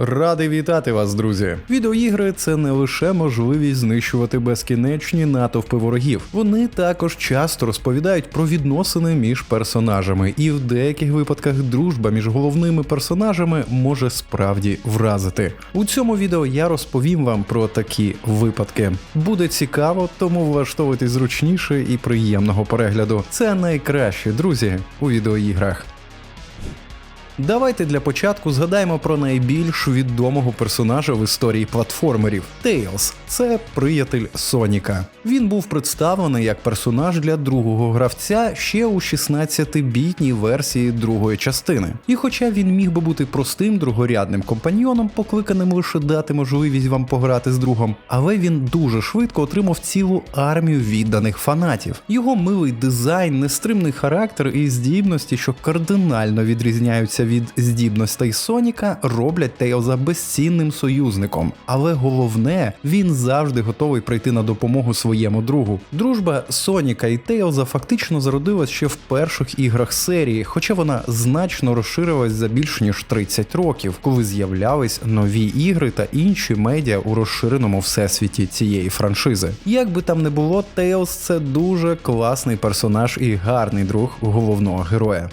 Радий вітати вас, друзі. Відеоігри це не лише можливість знищувати безкінечні натовпи ворогів. Вони також часто розповідають про відносини між персонажами, і в деяких випадках дружба між головними персонажами може справді вразити. У цьому відео я розповім вам про такі випадки. Буде цікаво, тому влаштовуйтесь зручніше і приємного перегляду. Це найкраще, друзі, у відеоіграх. Давайте для початку згадаємо про найбільш відомого персонажа в історії платформерів Тейлз. Це приятель Соніка. Він був представлений як персонаж для другого гравця ще у 16-бітній версії другої частини. І хоча він міг би бути простим другорядним компаньйоном, покликаним лише дати можливість вам пограти з другом, але він дуже швидко отримав цілу армію відданих фанатів. Його милий дизайн, нестримний характер і здібності, що кардинально відрізняються від здібностей Соніка, роблять Тейлза безцінним союзником. Але головне, він завжди готовий прийти на допомогу своєму другу. Дружба Соніка і Тейлза фактично зародилась ще в перших іграх серії, хоча вона значно розширилась за більш ніж 30 років, коли з'являлись нові ігри та інші медіа у розширеному всесвіті цієї франшизи. Як би там не було, Тейлз це дуже класний персонаж і гарний друг головного героя.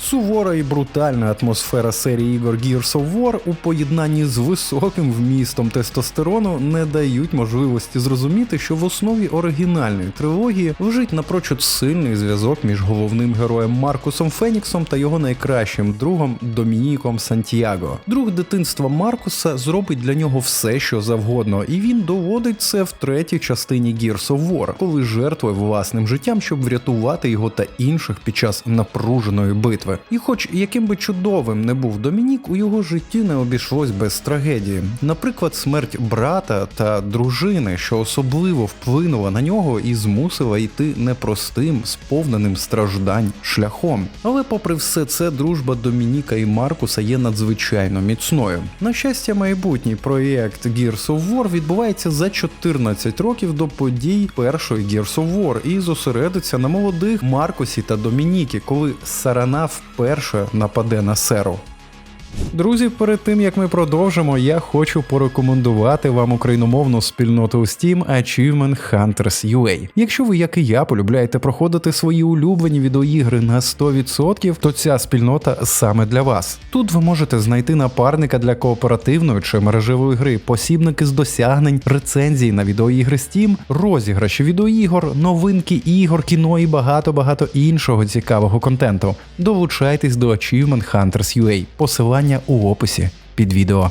Сувора і брутальна атмосфера серії ігор Gears of War у поєднанні з високим вмістом тестостерону не дають можливості зрозуміти, що в основі оригінальної трилогії лежить напрочуд сильний зв'язок між головним героєм Маркусом Феніксом та його найкращим другом Домініком Сантьяго. Друг дитинства Маркуса зробить для нього все, що завгодно, і він доводить це в третій частині Gears of War, коли жертвує власним життям, щоб врятувати його та інших під час напруженої битви. І хоч яким би чудовим не був Домінік, у його житті не обійшлось без трагедії. Наприклад, смерть брата та дружини, що особливо вплинула на нього і змусила йти непростим, сповненим страждань шляхом. Але, попри все це, дружба Домініка і Маркуса є надзвичайно міцною. На щастя, майбутній проєкт Gears of War відбувається за 14 років до подій першої Gears of War і зосередиться на молодих Маркусі та Домінікі, коли Сарана вперше нападе на серу. Друзі, перед тим як ми продовжимо, я хочу порекомендувати вам україномовну спільноту Steam Achievement Hunters UA. Якщо ви, як і я, полюбляєте проходити свої улюблені відеоігри на 100%, то ця спільнота саме для вас. Тут ви можете знайти напарника для кооперативної чи мережевої гри, посібники з досягнень, рецензії на відеоігри Steam, розіграші відеоігор, новинки ігор, кіно і багато-багато іншого цікавого контенту. Долучайтесь до Achievement Hunters UA. Посилання у описі під відео.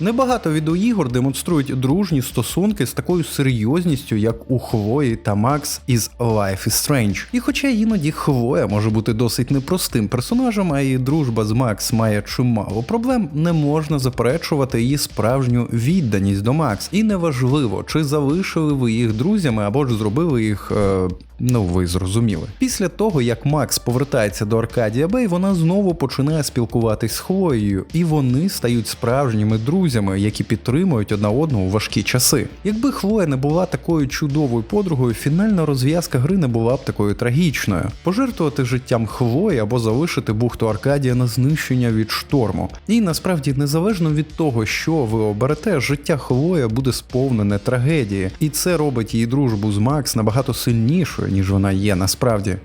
Небагато відеоігор демонструють дружні стосунки з такою серйозністю, як у Хлої та Макс із Life is Strange. І хоча іноді Хлоя може бути досить непростим персонажем, а її дружба з Макс має чимало проблем, не можна заперечувати її справжню відданість до Макс. І неважливо, чи залишили ви їх друзями або ж зробили їх. Е Ну, ви зрозуміли. Після того, як Макс повертається до Аркадія Бей, вона знову починає спілкуватись з Хлоєю, і вони стають справжніми друзями, які підтримують одна одного у важкі часи. Якби Хлоя не була такою чудовою подругою, фінальна розв'язка гри не була б такою трагічною. Пожертвувати життям Хлої або залишити бухту Аркадія на знищення від шторму. І насправді, незалежно від того, що ви оберете, життя Хлоя буде сповнене трагедії, і це робить її дружбу з Макс набагато сильнішою ніж вона є насправді.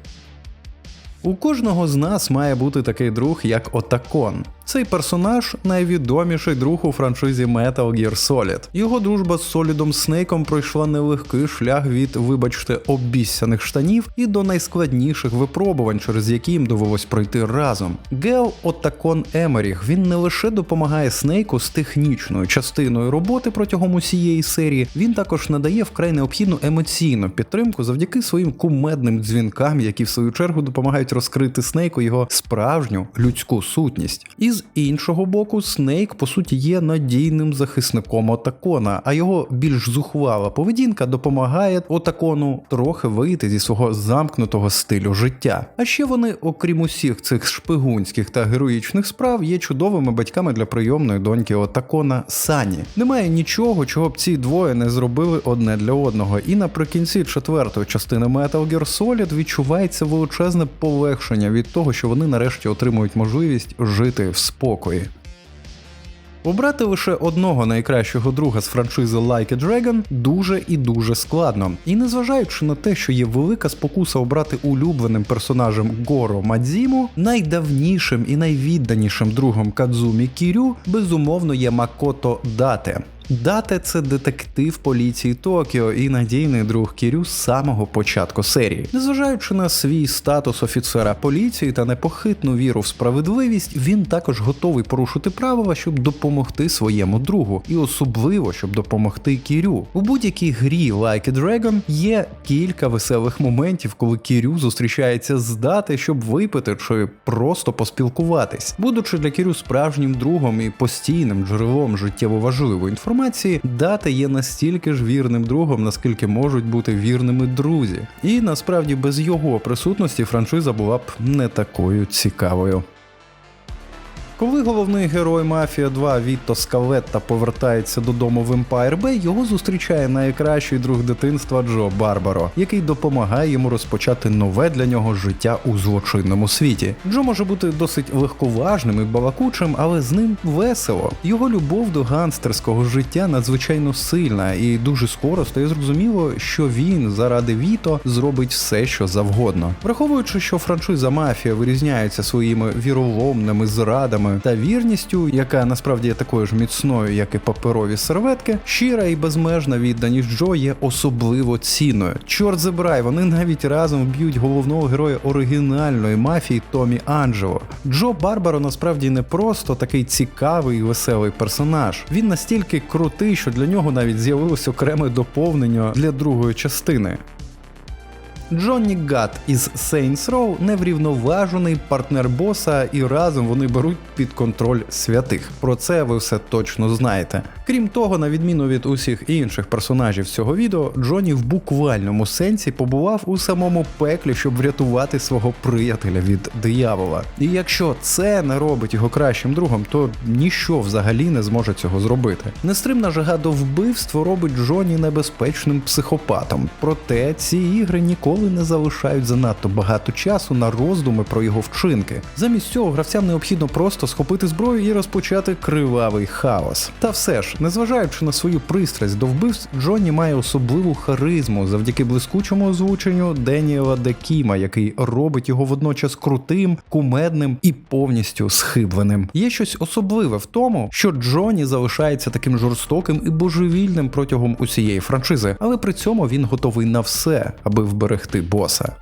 У кожного з нас має бути такий друг, як Отакон. Цей персонаж найвідоміший друг у франшизі Metal Gear Solid. Його дружба з Солідом Снейком пройшла нелегкий шлях від, вибачте, обіссяних штанів і до найскладніших випробувань, через які їм довелось пройти разом. Гел Отакон Емеріх він не лише допомагає Снейку з технічною частиною роботи протягом усієї серії, він також надає вкрай необхідну емоційну підтримку завдяки своїм кумедним дзвінкам, які в свою чергу допомагають розкрити Снейку його справжню людську сутність. І з іншого боку, Снейк по суті є надійним захисником Отакона, а його більш зухвала поведінка допомагає Отакону трохи вийти зі свого замкнутого стилю життя. А ще вони, окрім усіх цих шпигунських та героїчних справ, є чудовими батьками для прийомної доньки Отакона Сані. Немає нічого, чого б ці двоє не зробили одне для одного. І наприкінці четвертої частини Metal Gear Solid відчувається величезне полегшення від того, що вони нарешті отримують можливість жити в спокої. Обрати лише одного найкращого друга з франшизи Like a Dragon дуже і дуже складно. І незважаючи на те, що є велика спокуса обрати улюбленим персонажем Горо Мадзіму, найдавнішим і найвідданішим другом Кадзумі Кірю безумовно є Макото Дате. Дате це детектив поліції Токіо і надійний друг Кірю з самого початку серії. Незважаючи на свій статус офіцера поліції та непохитну віру в справедливість, він також готовий порушити правила, щоб допомогти своєму другу, і особливо щоб допомогти Кірю. У будь-якій грі Like a Dragon є кілька веселих моментів, коли Кірю зустрічається з Дате, щоб випити чи просто поспілкуватись. Будучи для Кірю справжнім другом і постійним джерелом життєво важливої інформації інформації, дата є настільки ж вірним другом, наскільки можуть бути вірними друзі. І насправді без його присутності франшиза була б не такою цікавою. Коли головний герой Мафія 2 Вітто Скалетта повертається додому в Empire Bay, його зустрічає найкращий друг дитинства Джо Барбаро, який допомагає йому розпочати нове для нього життя у злочинному світі. Джо може бути досить легковажним і балакучим, але з ним весело. Його любов до ганстерського життя надзвичайно сильна, і дуже скоро стає зрозуміло, що він заради Віто зробить все, що завгодно. Враховуючи, що франшиза Мафія вирізняється своїми віроломними зрадами та вірністю, яка насправді є такою ж міцною, як і паперові серветки, щира і безмежна відданість Джо є особливо цінною. Чорт забирай, вони навіть разом вб'ють головного героя оригінальної мафії Томі Анджело. Джо Барбаро насправді не просто такий цікавий і веселий персонаж. Він настільки крутий, що для нього навіть з'явилось окреме доповнення для другої частини. Джонні Гат із Saints Row неврівноважений партнер боса, і разом вони беруть під контроль святих. Про це ви все точно знаєте. Крім того, на відміну від усіх інших персонажів цього відео, Джонні в буквальному сенсі побував у самому пеклі, щоб врятувати свого приятеля від диявола. І якщо це не робить його кращим другом, то ніщо взагалі не зможе цього зробити. Нестримна жага до вбивства робить Джонні небезпечним психопатом. Проте ці ігри ніколи ніколи не залишають занадто багато часу на роздуми про його вчинки. Замість цього гравцям необхідно просто схопити зброю і розпочати кривавий хаос. Та все ж, незважаючи на свою пристрасть до вбивств, Джонні має особливу харизму завдяки блискучому озвученню Деніела Декіма, який робить його водночас крутим, кумедним і повністю схибленим. Є щось особливе в тому, що Джонні залишається таким жорстоким і божевільним протягом усієї франшизи, але при цьому він готовий на все, аби вберегти ти боса.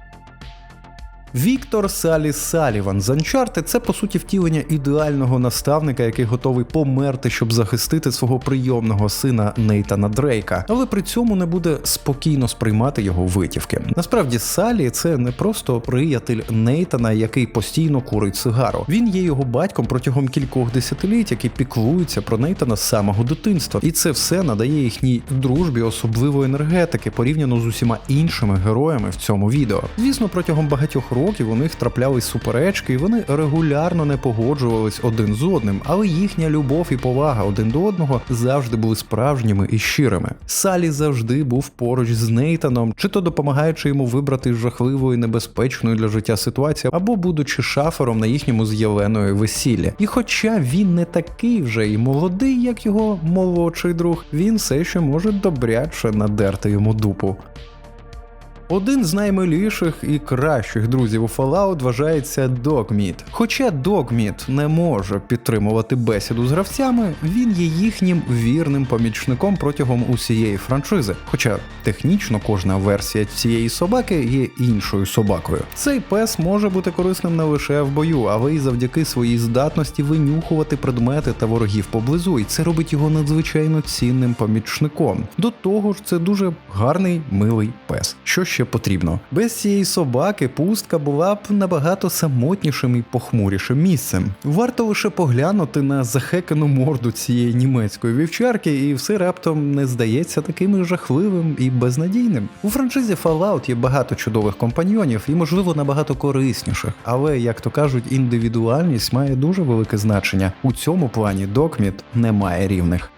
Віктор Салі Саліван з Uncharted – це по суті втілення ідеального наставника, який готовий померти, щоб захистити свого прийомного сина Нейтана Дрейка, але при цьому не буде спокійно сприймати його витівки. Насправді, Салі це не просто приятель Нейтана, який постійно курить сигару. Він є його батьком протягом кількох десятиліть, який піклується про Нейтана з самого дитинства, і це все надає їхній дружбі особливої енергетики порівняно з усіма іншими героями в цьому відео. Звісно, протягом багатьох років років у них траплялись суперечки, і вони регулярно не погоджувались один з одним, але їхня любов і повага один до одного завжди були справжніми і щирими. Салі завжди був поруч з Нейтаном, чи то допомагаючи йому вибрати жахливу і небезпечну для життя ситуацію, або будучи шафером на їхньому з'явленої весіллі. І хоча він не такий вже і молодий, як його молодший друг, він все ще може добряче надерти йому дупу. Один з наймиліших і кращих друзів у Fallout вважається Dogmeat. Хоча Dogmeat не може підтримувати бесіду з гравцями, він є їхнім вірним помічником протягом усієї франшизи. Хоча технічно кожна версія цієї собаки є іншою собакою. Цей пес може бути корисним не лише в бою, але й завдяки своїй здатності винюхувати предмети та ворогів поблизу, і це робить його надзвичайно цінним помічником. До того ж, це дуже гарний милий пес. Що ще потрібно. Без цієї собаки пустка була б набагато самотнішим і похмурішим місцем. Варто лише поглянути на захекану морду цієї німецької вівчарки, і все раптом не здається таким жахливим і безнадійним. У франшизі Fallout є багато чудових компаньйонів і, можливо, набагато корисніших, але, як то кажуть, індивідуальність має дуже велике значення. У цьому плані Докміт не має рівних.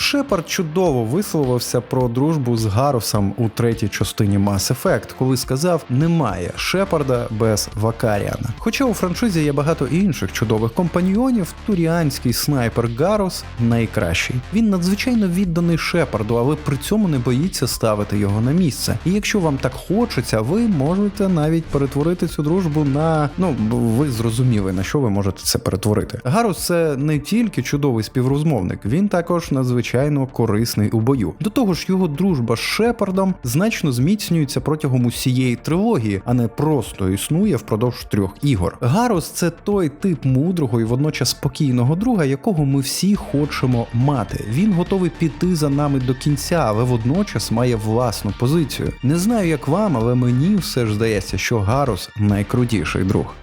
Шепард чудово висловився про дружбу з Гарусом у третій частині Mass Effect, коли сказав: немає Шепарда без Вакаріана. Хоча у франшизі є багато інших чудових компаньйонів, туріанський снайпер Гарус найкращий. Він надзвичайно відданий Шепарду, але при цьому не боїться ставити його на місце. І якщо вам так хочеться, ви можете навіть перетворити цю дружбу на ну ви зрозуміли на що ви можете це перетворити. Гарус це не тільки чудовий співрозмовник, він також надзвичайно корисний у бою. До того ж, його дружба з Шепардом значно зміцнюється протягом усієї трилогії, а не просто існує впродовж трьох ігор. Гарус це той тип мудрого і водночас спокійного друга, якого ми всі хочемо мати. Він готовий піти за нами до кінця, але водночас має власну позицію. Не знаю, як вам, але мені все ж здається, що Гарус найкрутіший друг.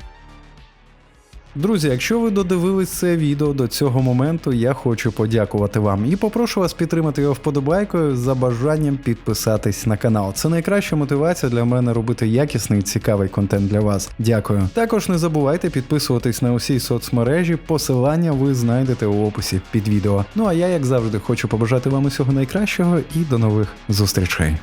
Друзі, якщо ви додивились це відео до цього моменту, я хочу подякувати вам і попрошу вас підтримати його вподобайкою за бажанням підписатись на канал. Це найкраща мотивація для мене робити якісний цікавий контент для вас. Дякую. Також не забувайте підписуватись на усі соцмережі. Посилання ви знайдете у описі під відео. Ну а я, як завжди, хочу побажати вам усього найкращого і до нових зустрічей.